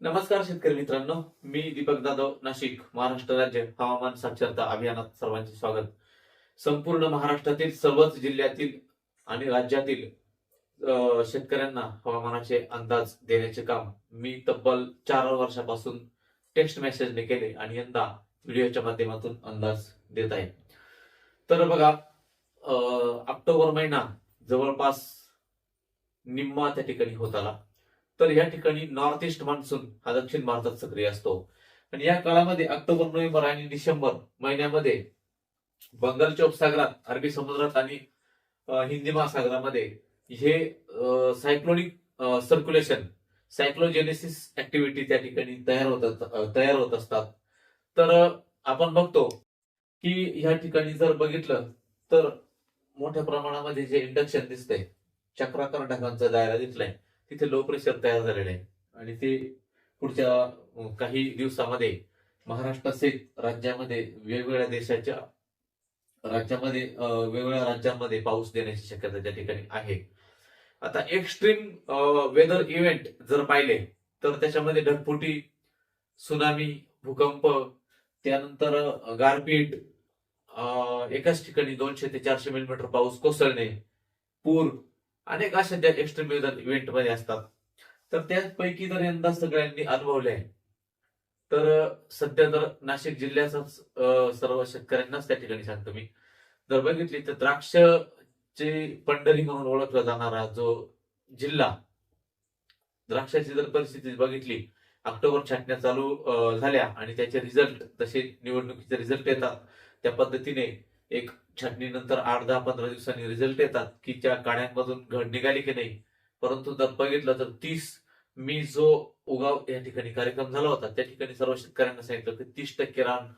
नमस्कार शेतकरी मित्रांनो मी दीपक जाधव नाशिक महाराष्ट्र राज्य हवामान साक्षरता अभियानात सर्वांचे स्वागत. संपूर्ण महाराष्ट्रातील सर्वच जिल्ह्यातील आणि राज्यातील शेतकऱ्यांना हवामानाचे अंदाज देण्याचे काम मी तब्बल चार वर्षापासून टेक्स्ट मेसेजने केले आणि यंदा व्हिडिओच्या माध्यमातून अंदाज देत आहे. तर बघा ऑक्टोबर महिना जवळपास निम्मा त्या ठिकाणी होत आला. तर या ठिकाणी नॉर्थ ईस्ट मान्सून हा दक्षिण भारतात सक्रिय असतो. आणि या काळामध्ये ऑक्टोबर नोव्हेंबर आणि डिसेंबर महिन्यामध्ये बंगालच्या उपसागरात अरबी समुद्रात आणि हिंदी महासागरामध्ये हे सायक्लोनिक सर्क्युलेशन सायक्लोजेनेसिस ऍक्टिव्हिटी त्या ठिकाणी तयार होत तयार होत असतात. तर आपण बघतो की ह्या ठिकाणी जर बघितलं तर मोठ्या प्रमाणामध्ये जे इंडक्शन दिसतंय चक्राकार ढगांचा दायरा दिसलाय. तिथे लो प्रेशर तयार झालेलं आहे. आणि ते पुढच्या काही दिवसामध्ये महाराष्ट्रासहित राज्यामध्ये वेगवेगळ्या देशाच्या राज्यामध्ये वेगवेगळ्या राज्यांमध्ये पाऊस देण्याची शक्यता त्या ठिकाणी आहे. आता एक्स्ट्रीम वेदर इव्हेंट जर पाहिले तर त्याच्यामध्ये ढगफुटी सुनामी भूकंप त्यानंतर गारपीट अं, एकाच ठिकाणी दोनशे ते चारशे मिलीमीटर पाऊस कोसळणे पूर अनेक अशा ज्या एक्स्ट्रीम इव्हेंटमध्ये असतात. तर त्यापैकी जर यंदा सगळ्यांनी अनुभवले आहे. तर सध्या तर नाशिक जिल्ह्याचाच सर्व शेतकऱ्यांनाच त्या ठिकाणी सांगतो मी. जर बघितली तर द्राक्ष चे पंढरी म्हणून ओळखला जाणारा जो जिल्हा द्राक्षाची जर परिस्थिती बघितली ऑक्टोबर छाटण्या चालू झाल्या आणि त्याचे रिझल्ट तसे निवडणुकीचे रिझल्ट येतात. त्या पद्धतीने एक छाटणीनंतर आठ दहा पंधरा दिवसांनी रिझल्ट येतात की त्या काड्यांमधून घड निघाली की नाही. परंतु जर बघितलं तर तीस मी जो उगाव या ठिकाणी कार्यक्रम झाला होता त्या ठिकाणी सर्व शेतकऱ्यांना सांगितलं की तीस टक्के रान.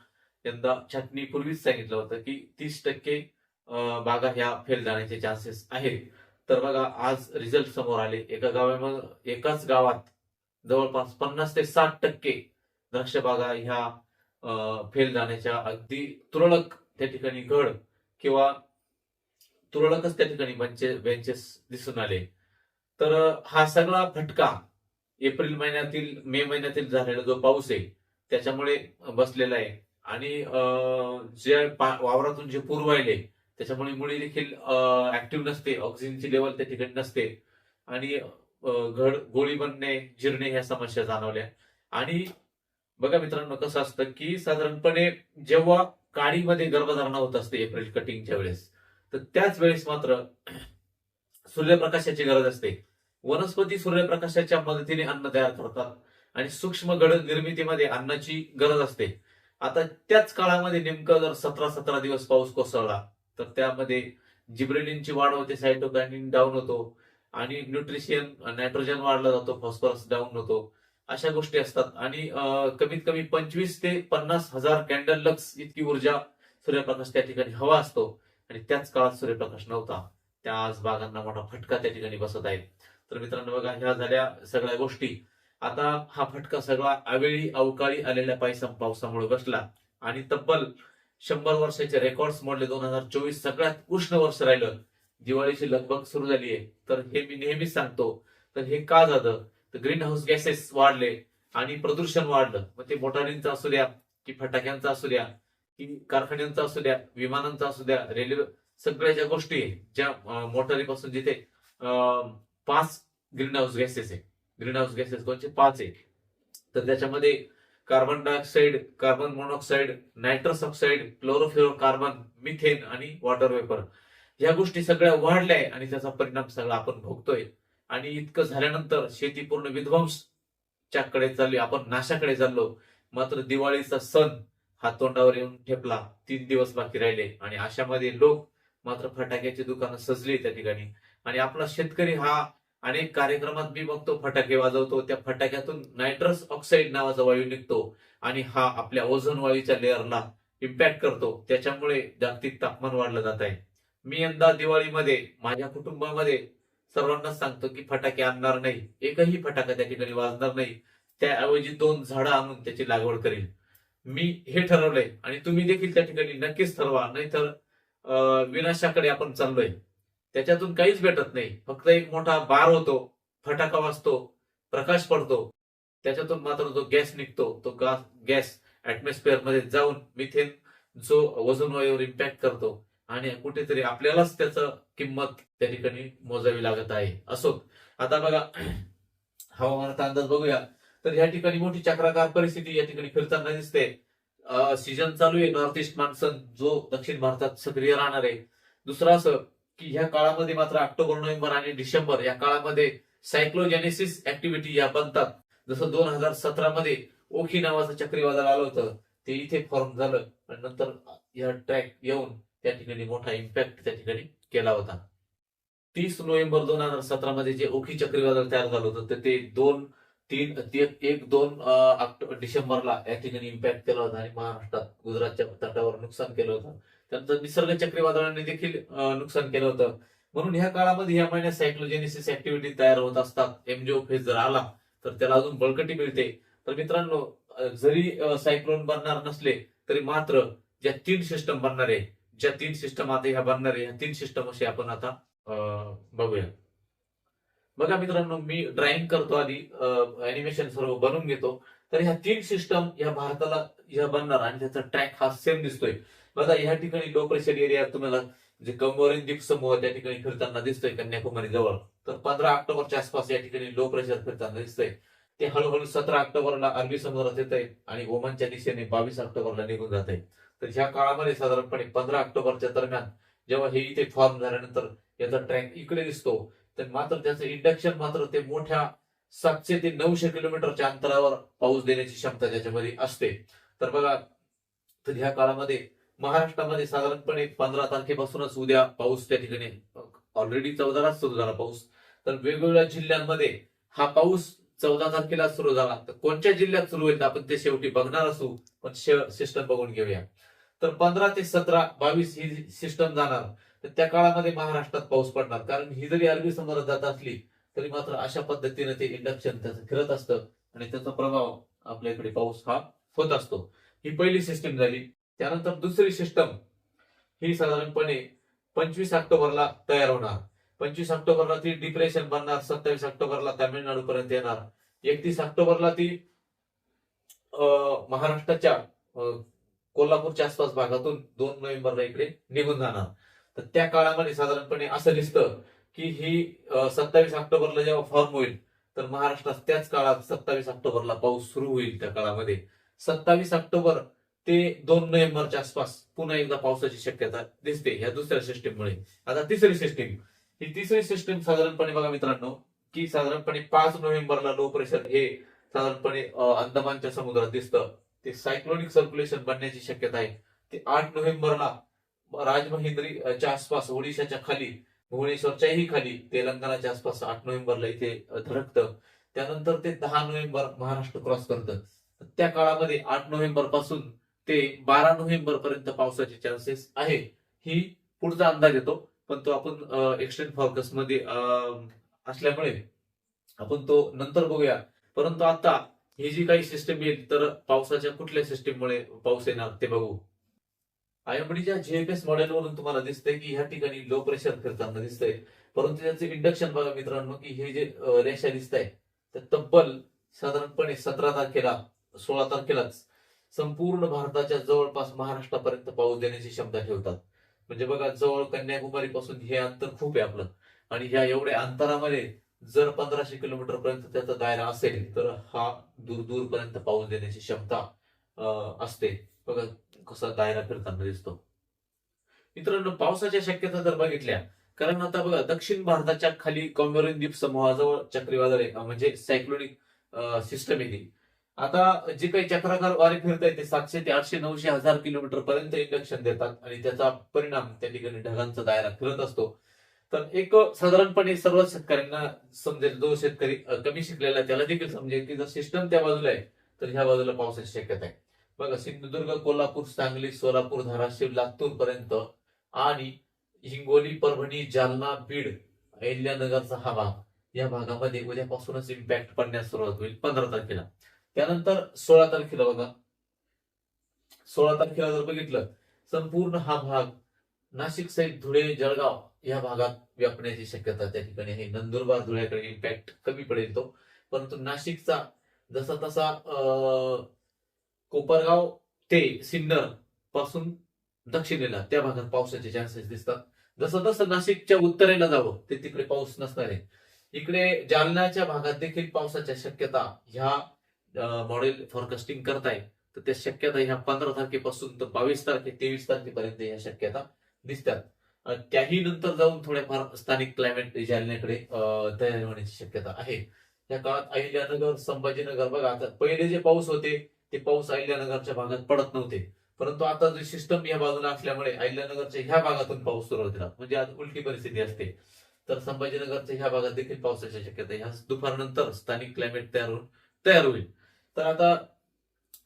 यंदा छाटणीपूर्वीच सांगितलं होतं की तीस टक्के बागा ह्या फेल जाण्याचे चान्सेस आहेत. तर बघा आज रिझल्ट समोर आले. एका गावामध्ये एकाच गावात जवळपास पन्नास ते साठ टक्के द्राक्ष बागा ह्या फेल जाण्याच्या अगदी तुरळक त्या ठिकाणी घड किंवा तुरळकच त्या ठिकाणी बेंचे बेंचेस दिसून आले. तर हा सगळा फटका एप्रिल महिन्यातील मे महिन्यातील झालेला जो पाऊस आहे त्याच्यामुळे बसलेला आहे. आणि जे पा- वावरातून जे पूर वाहिले त्याच्यामुळे मुळी देखील ऍक्टिव्ह नसते ऑक्सिजनची लेवल त्या ठिकाणी नसते. आणि घड गोळी बनणे जिरणे ह्या समस्या जाणवल्या. आणि बघा मित्रांनो कसं असतं की साधारणपणे जेव्हा काडीमध्ये गर्भधारणा होत असते एप्रिल कटिंगच्या वेळेस. तर त्याच वेळेस मात्र सूर्यप्रकाशाची गरज असते. वनस्पती सूर्यप्रकाशाच्या मदतीने अन्न तयार करतात आणि सूक्ष्म गड निर्मितीमध्ये अन्नाची गरज असते. आता त्याच काळामध्ये नेमकं जर सतरा सतरा दिवस पाऊस कोसळला तर त्यामध्ये जिब्रेलिनची वाढ होते सायटोकायनिन डाऊन होतो आणि न्यूट्रिशियन नायट्रोजन वाढला जातो फॉस्फरस डाऊन होतो. अशा गोष्टी असतात. आणि कमीत कमी पंचवीस ते पन्नास हजार कॅन्डल लक्स इतकी ऊर्जा सूर्यप्रकाश त्या ठिकाणी हवा असतो. आणि त्याच काळात सूर्यप्रकाश नव्हता. त्या आज बागांना मोठा फटका त्या ठिकाणी बसत आहे. तर मित्रांनो बघा ह्या झाल्या सगळ्या गोष्टी. आता हा फटका सगळा अवेळी अवकाळी आलेल्या पायसा पावसामुळे बसला. आणि तब्बल शंभर वर्षाचे रेकॉर्ड्स मोडले. दोन हजार चोवीस सगळ्यात उष्ण वर्ष राहिलं. दिवाळीची लगबग सुरू झाली आहे तर हे मी नेहमीच सांगतो. तर हे का झालं? तर ग्रीन हाऊस गॅसेस वाढले आणि प्रदूषण वाढलं. मग ते मोटारींचं असू द्या की फटाक्यांचा असू द्या की कारखान्यांचा असू द्या विमानांचा असू द्या रेल्वे सगळ्या ज्या गोष्टी आहे ज्या मोटारीपासून जिथे अं, पाच ग्रीन हाऊस गॅसेस आहे. ग्रीन हाऊस गॅसेस कोणते पाच आहे. तर त्याच्यामध्ये carbon dioxide carbon monoxide nitrous oxide chlorofluorocarbon methane आणि वॉटर वेपर या गोष्टी सगळ्या वाढल्या आहे आणि त्याचा परिणाम सगळा आपण भोगतोय. आणि इतकं झाल्यानंतर शेती पूर्ण विध्वंसच्या कडे चालली. आपण नाशाकडे चाललो. मात्र दिवाळीचा सण हा तोंडावर येऊन ठेपला. तीन दिवस बाकी राहिले आणि अशामध्ये लोक मात्र फटाक्याची दुकानं सजली त्या ठिकाणी. आणि आपला शेतकरी हा अनेक कार्यक्रमात मी बघतो फटाके वाजवतो. त्या फटाक्यातून नायट्रस ऑक्साईड नावाचा वायू निघतो आणि हा आपल्या ओझोन वायूच्या लेअरला इम्पॅक्ट करतो. त्याच्यामुळे जागतिक तापमान वाढलं जात आहे. मी यंदा दिवाळीमध्ये माझ्या कुटुंबामध्ये सर्वांनाच सांगतो की फटाके आणणार नाही. एकही फटाका त्या ठिकाणी वाजणार नाही. त्याऐवजी दोन झाडं आणून त्याची लागवड करेल. मी हे ठरवलंय आणि तुम्ही देखील त्या ठिकाणी नक्कीच ठरवा. नाहीतर विनाशाकडे आपण चाललोय. त्याच्यातून काहीच भेटत नाही. फक्त एक मोठा बार होतो. फटाका वाजतो. प्रकाश पडतो. त्याच्यातून मात्र जो गॅस निघतो. तो गॅस ऍटमॉस्फिअरमध्ये जाऊन मिथेन जो वजन वायूवर इम्पॅक्ट करतो. आणि कुठेतरी आपल्यालाच त्याचं किंमत त्या ठिकाणी मोजावी लागत आहे. असो आता बघा हवामानाचा अंदाज बघूया. तर या ठिकाणी मोठी चक्राकार परिस्थिती या ठिकाणी फिरताना दिसते. सीजन चालू आहे नॉर्थ ईस्ट मान्सून जो दक्षिण भारतात सक्रिय राहणार आहे. दुसरं असं की ह्या काळामध्ये मात्र ऑक्टोबर नोव्हेंबर आणि डिसेंबर या काळामध्ये सायक्लोजेनेसिस ऍक्टिव्हिटी या बनतात. जसं दोन हजार सतरा मध्ये ओखी नावाचं चक्रीवादळ आलं होतं ते इथे फॉर्म झालं. आणि नंतर या ट्रॅक येऊन त्या ठिकाणी मोठा इम्पॅक्ट त्या ठिकाणी केला होता. तीस नोव्हेंबर दोन हजार सतरा मध्ये जे ओखी चक्रीवादळ तयार झालं होतं तर ते दोन तीन एक दोन डिसेंबरला या ठिकाणी इम्पॅक्ट केला होता आणि महाराष्ट्रात गुजरातच्या तटावर नुकसान केलं होतं. त्यानंतर निसर्ग चक्रीवादळाने देखील नुकसान केलं होतं. म्हणून ह्या काळामध्ये या महिन्यात सायक्लोजेनेसिस ऍक्टिव्हिटी तयार होत असतात. एमजीओ फेज जर आला तर त्याला अजून बळकटी मिळते. तर मित्रांनो जरी सायक्लोन बनणार नसले तरी मात्र ज्या तीन सिस्टम बनणार आहे ज्या तीन सिस्टम आता ह्या बनणार आहे ह्या तीन सिस्टम अशी आपण आता बघूया. बघा मित्रांनो मी ड्रॉइंग करतो आधी अॅनिमेशन सर्व बनवून घेतो. तर ह्या तीन सिस्टम या भारताला ह्या बनणार आणि त्याचा ट्रॅक हा सेम दिसतोय. बघा ह्या ठिकाणी लो प्रेशर एरिया तुम्हाला जे कंबोरिन द्वीप समूह त्या ठिकाणी फिरताना दिसतोय कन्याकुमारी जवळ. तर पंधरा ऑक्टोबरच्या आसपास या ठिकाणी लो प्रेशर फिरताना दिसतंय. ते हळूहळू सतरा ऑक्टोबरला अरबी समुद्रात येत आहे आणि ओमानच्या दिशेने बावीस ऑक्टोबरला निघून जात आहे तर ह्या काळामध्ये साधारणपणे पंधरा ऑक्टोबरच्या दरम्यान जेव्हा हे इथे फॉर्म झाल्यानंतर याचा ट्रॅक इकडे दिसतो तर मात्र त्याचं इंडक्शन मात्र ते मोठ्या सातशे ते नऊशे किलोमीटरच्या अंतरावर पाऊस देण्याची क्षमता त्याच्यामध्ये असते. तर बघा तर ह्या काळामध्ये महाराष्ट्रामध्ये साधारणपणे पंधरा तारखेपासूनच उद्या पाऊस त्या ठिकाणी ऑलरेडी चौदालाच सुरू झाला पाऊस. तर वेगवेगळ्या जिल्ह्यांमध्ये हा पाऊस चौदा तारखेला सुरू झाला. तर कोणत्या जिल्ह्यात सुरू होईल आपण ते शेवटी बघणार असू पण सिस्टम बघून घेऊया. तर पंधरा ते सतरा बावीस ही सिस्टम जाणार. तर त्या काळामध्ये महाराष्ट्रात पाऊस पडणार. कारण ही जरी अरबी समुद्रात जात असली तरी मात्र अशा पद्धतीने ते इंडक्शन त्याचं फिरत असतं आणि त्याचा प्रभाव आपल्या इकडे पाऊस हा होत असतो. ही पहिली सिस्टम झाली. त्यानंतर दुसरी सिस्टम ही साधारणपणे पंचवीस ऑक्टोबरला तयार होणार. पंचवीस ऑक्टोबरला ती डिप्रेशन बनणार सत्तावीस ऑक्टोबरला तामिळनाडू पर्यंत येणार. एकतीस ऑक्टोबरला ती अं, महाराष्ट्राच्या कोल्हापूरच्या आसपास भागातून दोन नोव्हेंबरला इकडे निघून जाणार. तर त्या काळामध्ये साधारणपणे असं दिसतं की ही सत्तावीस ऑक्टोबरला जेव्हा फॉर्म होईल तर महाराष्ट्रात त्याच काळात सत्तावीस ऑक्टोबरला पाऊस सुरू होईल त्या काळामध्ये. सत्तावीस ऑक्टोबर ते दोन नोव्हेंबरच्या आसपास पुन्हा एकदा पावसाची शक्यता दिसते ह्या दुसऱ्या सिस्टीममुळे आता तिसरी सिस्टीम ही तिसरी सिस्टीम साधारणपणे बघा मित्रांनो की साधारणपणे पाच नोव्हेंबरला लो प्रेशर हे साधारणपणे अंदमानच्या समुद्रात दिसतं. ते सायक्लोनिक सर्क्युलेशन बनण्याची शक्यता आहे. ते आठ नोव्हेंबरला राजमहेंद्रीच्या आसपास ओडिशाच्या खाली भुवनेश्वरच्याही खाली तेलंगणाच्या आसपास आठ नोव्हेंबरला इथे धडकतं. त्यानंतर ते दहा नोव्हेंबर महाराष्ट्र क्रॉस करतं. त्या काळामध्ये आठ नोव्हेंबरपासून ते बारा नोव्हेंबर पर्यंत पावसाचे चान्सेस आहे. ही पुढचा अंदाज येतो. पण तो आपण एक्सटेंड फॉरकास्टमध्ये अं, असल्यामुळे आपण तो नंतर बघूया. परंतु आता ही जी काही सिस्टम येईल तर पावसाच्या कुठल्या सिस्टीममुळे पाऊस येणार ते बघू. आयएमडीच्या जीएफएस मॉडेलवरून तुम्हाला दिसतंय की ह्या ठिकाणी लो प्रेशर फिरताना दिसतंय. परंतु त्याचे इंडक्शन बघा मित्रांनो की हे जे रेषा दिसत आहे तर तब्बल साधारणपणे सतरा तारखेला सोळा तारखेलाच संपूर्ण भारताच्या जवळपास महाराष्ट्रापर्यंत पाऊस देण्याची क्षमता ठेवतात. म्हणजे बघा जवळ कन्याकुमारी पासून हे अंतर खूप आहे आपलं. आणि ह्या एवढ्या अंतरामध्ये जर पंधराशे किलोमीटर पर्यंत त्याचा दायरा असेल तर हा दूर पर्यंत पाऊस देण्याची क्षमता अं, असते. बघा कसा दायरा फिरताना दिसतो. मित्रांनो पावसाच्या शक्यता जर बघितल्या कारण आता बघा दक्षिण भारताच्या खाली कॉमेरिन द्वीप समूहाजवळ चक्रीवादळ आहे म्हणजे सायक्लोनिक सिस्टम आहे आता जे काही चक्राकार वारे फिरत आहेत ते सातशे ते आठशे नऊशे हजार किलोमीटर पर्यंत इंडक्शन देतात आणि त्याचा परिणाम त्या ठिकाणी ढगांचा दायरा फिरत असतो. तर एक साधारणपणे सर्व शेतकऱ्यांना समजेल जो शेतकरी कमी शिकलेला आहे त्याला देखील समजेल की जर सिस्टम त्या बाजूला आहे तर ह्या बाजूला पावसाची शक्यता आहे. बघा सिंधुदुर्ग कोल्हापूर सांगली सोलापूर धाराशिव लातूर पर्यंत आणि हिंगोली परभणी जालना बीड अहिल्यानगरचा हा भाग या भागामध्ये उद्यापासूनच इम्पॅक्ट पडण्यास सुरुवात होईल पंधरा तारखेला. त्यानंतर सोळा तारखेला बघा. सोळा तारखेला जर बघितलं संपूर्ण हा भाग नाशिक सहित धुळे जळगाव या भागात व्यापण्याची शक्यता त्या ठिकाणी आहे. नंदुरबार धुळ्याकडे इम्पॅक्ट कमी पडेल तो. परंतु नाशिकचा जसा तसा अं, कोपरगाव ते सिन्नरपासून दक्षिणेला त्या भागात पावसाचे चान्सेस दिसतात. जसं तसं नाशिकच्या उत्तरेला जावं ते तिकडे पाऊस नसणार आहे. इकडे जालन्याच्या भागात देखील पावसाच्या शक्यता ह्या मॉडेल फॉरकास्टिंग करताय तर त्या शक्यता ह्या पंधरा तारखेपासून तर बावीस तारखे तेवीस तारखेपर्यंत ह्या शक्यता दिसतात. त्याही नंतर जाऊन थोड्याफार स्थानिक क्लायमेट जालन्याकडे तयार होण्याची शक्यता आहे. या काळात अहिल्यानगर संभाजीनगर बघा आता पहिले जे पाऊस होते ते पाऊस अहिल्यानगरच्या भागात पडत नव्हते. परंतु आता जे सिस्टम या बाजूला असल्यामुळे अहिल्यानगरच्या ह्या भागातून पाऊस सुरू होते म्हणजे आज उलटी परिस्थिती असते. तर संभाजीनगरच्या ह्या भागात देखील पावसाची शक्यता ह्या दुपारनंतर स्थानिक क्लायमेट तयार होऊन तयार होईल. तर आता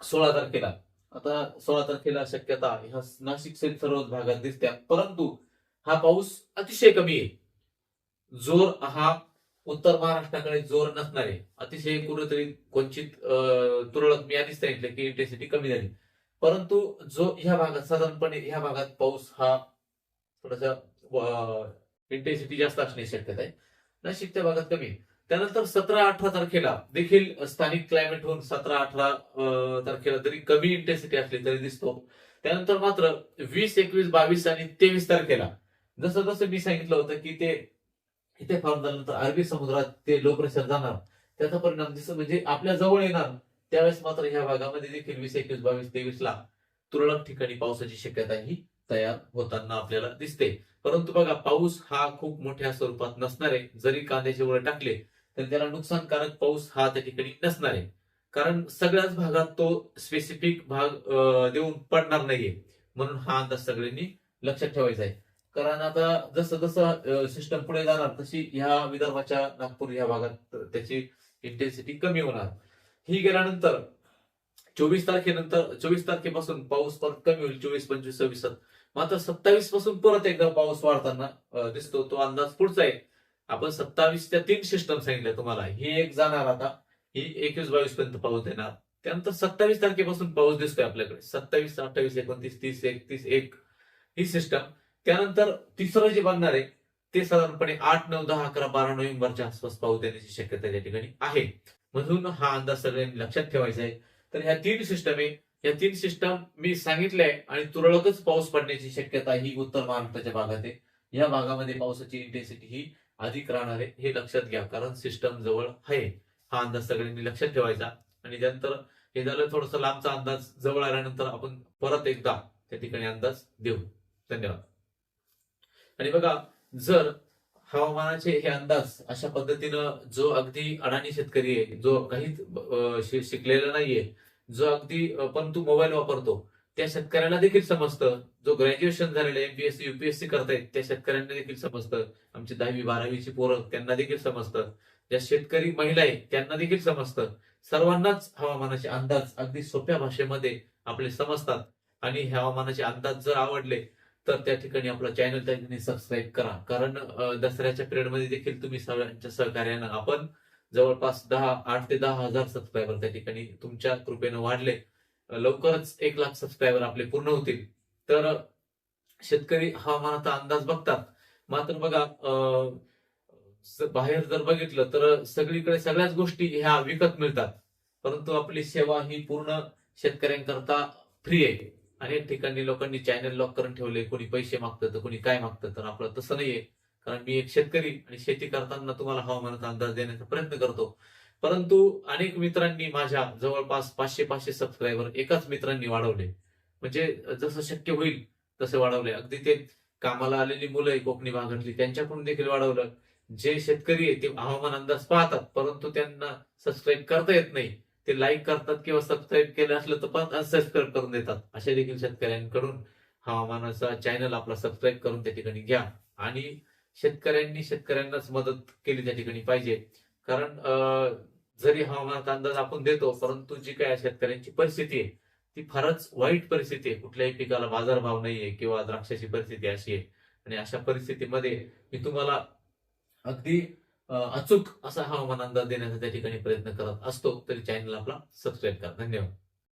सोळा तारखेला आता सोळा तारखेला शक्यता ह्या नाशिक सहित सर्वच भागात दिसत्या. परंतु हा पाऊस अतिशय कमी आहे. जोर हा उत्तर महाराष्ट्राकडे जोर नसणार आहे. अतिशय कुठेतरी क्वचित तुरळक मी आधीच सांगितलं की इंटेन्सिटी कमी झाली. परंतु जो ह्या भागात साधारणपणे ह्या भागात पाऊस हा थोडासा इंटेन्सिटी जास्त असण्याची शक्यता आहे. नाशिकच्या भागात कमी आहे. त्यानंतर सतरा अठरा तारखेला देखील स्थानिक क्लायमेट होऊन सतरा अठरा तारखेला तरी कमी इंटेन्सिटी असली तरी दिसतो. त्यानंतर मात्र वीस एकवीस बावीस आणि तेवीस तारखेला जसं जसं मी सांगितलं होतं की ते इथे फॉर्म झाल्यानंतर अरबी समुद्रात ते लो प्रेशर जाणार. त्याचा परिणाम दिसत म्हणजे आपल्या जवळ येणार त्यावेळेस मात्र ह्या भागामध्ये देखील वीस एकवीस बावीस तेवीस ला तुरळक ठिकाणी पावसाची शक्यता ही तयार होताना आपल्याला दिसते. परंतु बघा पाऊस हा खूप मोठ्या स्वरूपात नसणार. आहे जरी कांद्याचे वळ टाकले तर त्याला नुकसानकारक पाऊस हा त्या ठिकाणी नसणार आहे. कारण सगळ्याच भागात तो स्पेसिफिक भाग अं, देऊन पडणार नाहीये. म्हणून हा अंदाज सगळ्यांनी लक्षात ठेवायचा आहे. कारण आता जसं जसं सिस्टम पुढे जाणार तशी ह्या विदर्भाच्या नागपूर या भागात त्याची इंटेन्सिटी कमी होणार. ही गेल्यानंतर चोवीस तारखेनंतर चोवीस तारखेपासून पाऊस परत कमी होईल चोवीस पंचवीस सव्वीस मात्र सत्तावीसपासून परत एकदा पाऊस वाढताना दिसतो तो अंदाज पुढचा आहे. आपण सत्तावीस त्या तीन सिस्टम सांगितल्या तुम्हाला. ही एक जाणार आता. ही एकवीस बावीस पर्यंत पाऊस देणार. त्यानंतर सत्तावीस तारखेपासून पाऊस दिसतोय आपल्याकडे. सत्तावीस अठ्ठावीस एकोणतीस तीस एकतीस एक ही सिस्टम त्यानंतर तिसरं जे बनणार आहे ते साधारणपणे आठ नऊ दहा अकरा बारा नोव्हेंबरच्या आसपास पाऊस देण्याची शक्यता या ठिकाणी आहे. म्हणून हा अंदाज सगळ्यांनी लक्षात ठेवायचा आहे. तर ह्या तीन सिस्टम आहे. या तीन सिस्टम मी सांगितलंय आणि तुरळकच पाऊस पडण्याची शक्यता ही उत्तर महाराष्ट्राच्या भागात आहे. या भागामध्ये पावसाची इंटेन्सिटी ही अधिक राहणार आहे हे लक्षात घ्या. कारण सिस्टम जवळ आहे. हा अंदाज सगळ्यांनी लक्षात ठेवायचा. आणि त्यानंतर हे झालं थोडस लांबचा अंदाज जवळ आल्यानंतर आपण परत एकदा त्या ठिकाणी अंदाज देऊ. धन्यवाद. आणि बघा जर हवामानाचे हे अंदाज अशा पद्धतीनं जो अगदी अडाणी शेतकरी आहे जो काहीच अं, शिकलेला नाहीये जो अगदी पण तू मोबाईल वापरतो त्या शेतकऱ्याला देखील समजतं. जो ग्रॅज्युएशन झालेलं एमपीएससी युपीएससी करतायत त्या शेतकऱ्यांना देखील समजतं. आमची दहावी बारावीची पोरं त्यांना देखील समजतं. ज्या शेतकरी महिला आहेत त्यांना देखील समजतं. सर्वांनाच हवामानाचे अंदाज अगदी सोप्या भाषेमध्ये आपले समजतात. आणि हे हवामानाचे अंदाज जर आवडले तर त्या ठिकाणी आपला चॅनल त्या ठिकाणी सबस्क्राईब करा. कारण दसऱ्याच्या पिरियडमध्ये देखील तुम्ही सगळ्यांच्या सहकार्यानं आपण जवळपास दहा आठ ते दहा हजार सबस्क्रायबर त्या ठिकाणी तुमच्या कृपेनं वाढले. लवकरच एक लाख सबस्क्रायबर आपले पूर्ण होतील. तर शेतकरी हवामानाचा अंदाज बघतात. मात्र बघा अं, बाहेर जर बघितलं तर सगळीकडे सगळ्याच गोष्टी ह्या विकत मिळतात. परंतु आपली सेवा ही पूर्ण शेतकऱ्यांकरता फ्री आहे. अनेक ठिकाणी लोकांनी चॅनल लॉक करून ठेवले कोणी पैसे मागतं तर कोणी काय मागतं तर आपलं तसं नाहीये. कारण मी एक शेतकरी आणि शेती करताना तुम्हाला हवामानाचा अंदाज देण्याचा प्रयत्न करतो. परंतु अनेक मित्रांनी माझ्या जवळपास पाचशे पाचशे सबस्क्रायबर एकाच मित्रांनी वाढवले. म्हणजे जसं शक्य होईल तसे वाढवले. अगदी ते कामाला आलेली मुलं आहे कोकणी भागातली त्यांच्याकडून देखील वाढवलं. जे शेतकरी आहे ते हवामान अंदाज पाहतात परंतु त्यांना सबस्क्राईब करता येत नाही. ते लाईक करतात किंवा सबस्क्राईब केलं असलं तर पण अनसबस्क्राईब करून देतात. अशा देखील शेतकऱ्यांकडून हवामानाचा चॅनल आपला सबस्क्राईब करून त्या ठिकाणी घ्या. आणि शेतकऱ्यांनी शेतकऱ्यांनाच मदत केली त्या ठिकाणी पाहिजे. कारण अं, जरी हवामानाचा अंदाज आपण देतो परंतु जी काय शेतकऱ्यांची परिस्थिती आहे ती फारच वाईट परिस्थिती आहे. कुठल्याही पिकाला बाजारभाव नाहीये किंवा द्राक्षाची परिस्थिती अशी आहे. आणि अशा परिस्थितीमध्ये मी तुम्हाला अगदी अचूक असा हवामान अंदाज देण्याचा त्या ठिकाणी प्रयत्न करत असतो. तरी चॅनल आपला सबस्क्राईब करा. धन्यवाद.